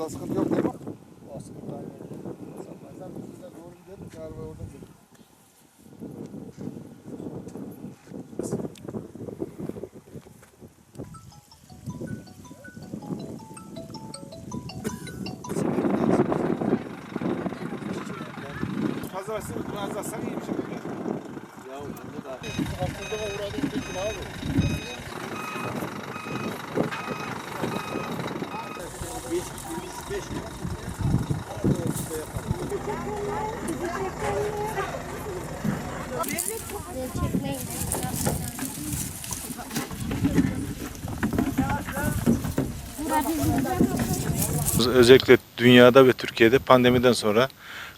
Orada sıkıntı yok değil mi? O sıkıntı aynı. Satmazsan biz de doğru gideriz. Araba oradan gelir. Fazlasını biraz daha sen iyiymiş. Ya bunda da. Aklımda uğradım dedim abi. Beş, Özellikle dünyada ve Türkiye'de pandemiden sonra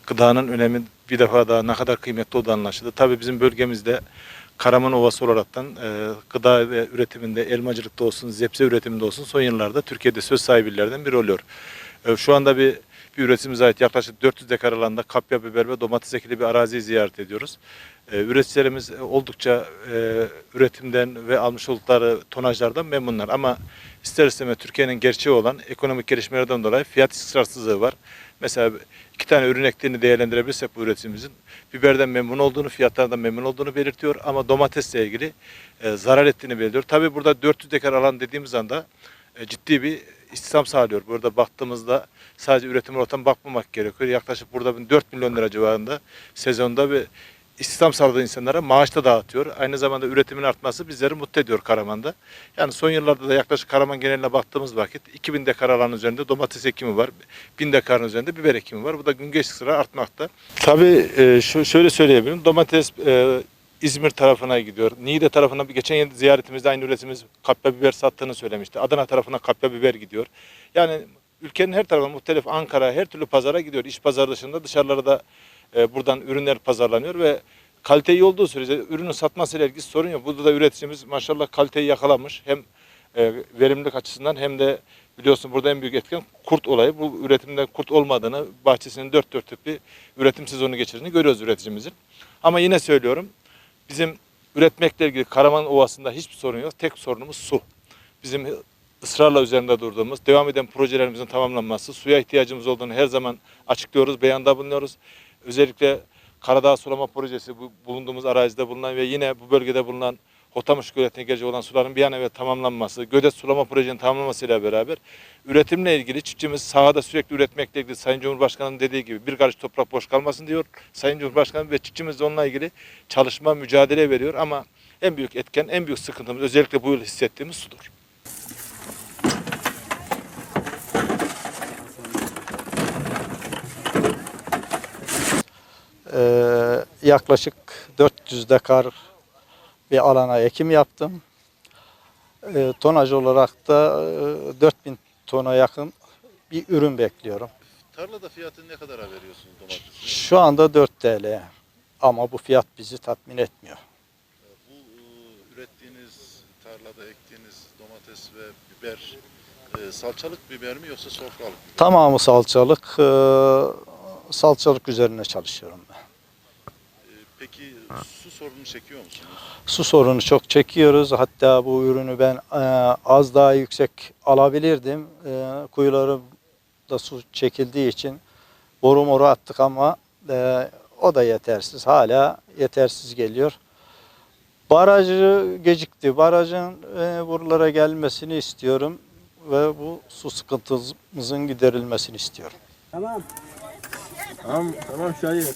gıdanın önemi bir defa daha ne kadar kıymetli olduğu anlaşıldı. Tabii bizim bölgemizde Karaman Ovası olaraktan e, gıda ve üretiminde, elmacılıkta olsun, zepse üretiminde olsun son yıllarda Türkiye'de söz sahibilerden biri oluyor. E, şu anda bir, bir üretimimize ait yaklaşık 400 dekar alanda kapya biber ve domates ekili bir araziyi ziyaret ediyoruz. E, üreticilerimiz oldukça e, üretimden ve almış oldukları tonajlardan memnunlar ama ister istemez Türkiye'nin gerçeği olan ekonomik gelişmelerden dolayı fiyat istikrarsızlığı var. Mesela iki tane ürün ektiğini değerlendirebilirsek bu üreticimizin biberden memnun olduğunu, fiyatlardan memnun olduğunu belirtiyor ama domatesle ilgili e, zarar ettiğini belirtiyor. Tabii burada 400 dekar alan dediğimiz anda ciddi bir istihdam sağlıyor. Burada baktığımızda sadece üretim ortam bakmamak gerekiyor. Yaklaşık burada 4 milyon lira civarında sezonda bir istihdam sağladığı insanlara maaş da dağıtıyor. Aynı zamanda üretimin artması bizleri mutlu ediyor Karaman'da. Yani son yıllarda da yaklaşık Karaman geneline baktığımız vakit 2000 dekar alan üzerinde domates ekimi var. 1000 dekarın üzerinde biber ekimi var. Bu da gün geçtikçe artmakta. Tabii e, şöyle söyleyebilirim. Domates e, İzmir tarafına gidiyor. Niğde tarafına geçen yıl ziyaretimizde aynı üretimimiz kapya biber sattığını söylemişti. Adana tarafına kapya biber gidiyor. Yani ülkenin her tarafına muhtelif Ankara her türlü pazara gidiyor. İş pazarı dışında dışarılara da e, buradan ürünler pazarlanıyor ve kalite iyi olduğu sürece ürünün satmasıyla ilgili sorun yok. Burada da üreticimiz maşallah kaliteyi yakalamış. Hem e, verimlilik açısından hem de biliyorsun burada en büyük etken kurt olayı. Bu üretimde kurt olmadığını, bahçesinin dört dörtlük bir üretim sezonu geçirdiğini görüyoruz üreticimizin. Ama yine söylüyorum bizim üretmekle ilgili Karaman Ovası'nda hiçbir sorun yok. Tek sorunumuz su. Bizim ısrarla üzerinde durduğumuz, devam eden projelerimizin tamamlanması, suya ihtiyacımız olduğunu her zaman açıklıyoruz, beyanda bulunuyoruz. Özellikle Karadağ Sulama Projesi bu bulunduğumuz arazide bulunan ve yine bu bölgede bulunan Hotamış Göleti'ne gelecek olan suların bir an evvel tamamlanması, Gödet Sulama Projesi'nin tamamlanmasıyla beraber üretimle ilgili çiftçimiz sahada sürekli üretmekle ilgili Sayın Cumhurbaşkanı'nın dediği gibi bir karış toprak boş kalmasın diyor. Sayın Cumhurbaşkanı ve çiftçimiz de onunla ilgili çalışma, mücadele veriyor ama en büyük etken, en büyük sıkıntımız özellikle bu yıl hissettiğimiz sudur. Ee, yaklaşık 400 dekar bir alana ekim yaptım. Ee, tonaj olarak da e, 4000 tona yakın bir ürün bekliyorum. Tarlada fiyatını ne kadara veriyorsunuz domatesin? Şu anda 4 TL ama bu fiyat bizi tatmin etmiyor. Bu e, ürettiğiniz, tarlada ektiğiniz domates ve biber e, salçalık biber mi yoksa sofralık mı? Tamamı salçalık, e, salçalık üzerine çalışıyorum ben. Peki su sorunu çekiyor musunuz? Su sorunu çok çekiyoruz. Hatta bu ürünü ben e, az daha yüksek alabilirdim. E, kuyularımda su çekildiği için boru moru attık ama e, o da yetersiz. Hala yetersiz geliyor. Barajı gecikti. Barajın e, buralara gelmesini istiyorum ve bu su sıkıntımızın giderilmesini istiyorum. Tamam. Tamam, tamam Şahin.